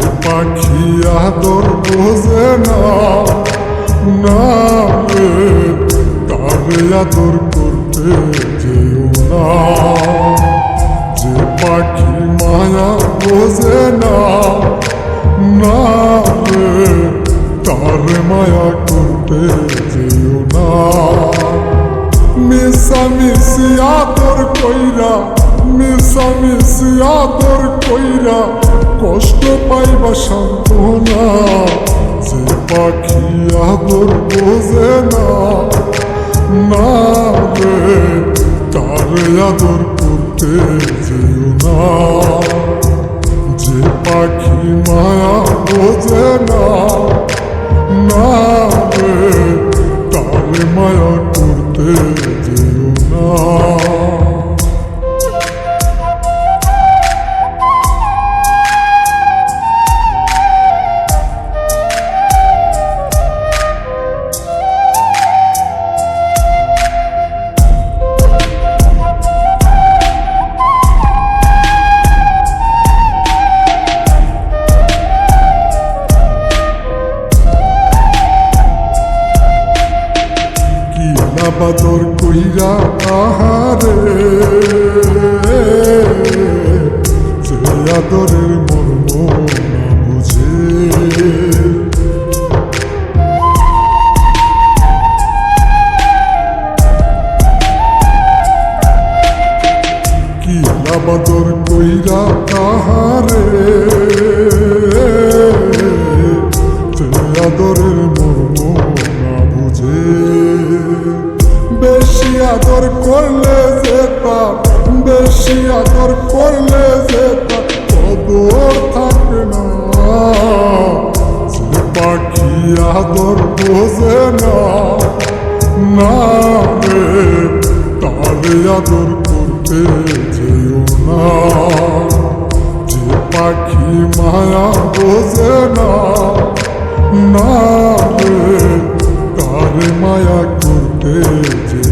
পাখি আদর বোঝে না না তারে আদর করতে যেও না। যে পাখি মায়া বোঝে না না তারে মায়া করতে যেও না। মিশা মিশি আদর কইরা মিশা মিশি আদর কইরা কষ্ট পাইবা সান্ত্বনা। যে পাখি আদর বোঝে না না রে, তারে আদর করতে যেও না। যে পাখি মায়া বোঝে না না রে, তারে মায়া করতে যেও না। কি লাবাদর কইরা আহারে। যে আদরের মর্ম না বুঝে। কি লাবাদর কইরা আহারে? আদর করলে যেতা বেশি আদর করলে যেতা কদর থাকে না। পাখি আদর বোঝে না না রে, তারে আদর করতে যেও না। যে পাখি মায়া বোঝে না না রে, তারে মায়া করতে যেও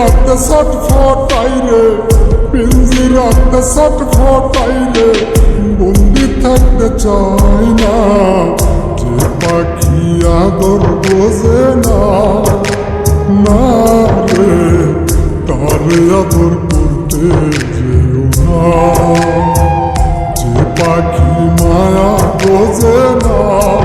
পিঞ্জিরাতে সট ফটাই রে। পিঞ্জিরাতে সট ফটাই রে। বন্দি থাকতে চাই না। যে পাখি আদর বোঝে না না রে। তারে আদর করতে যেও না। যে পাখি মায়া বোঝে না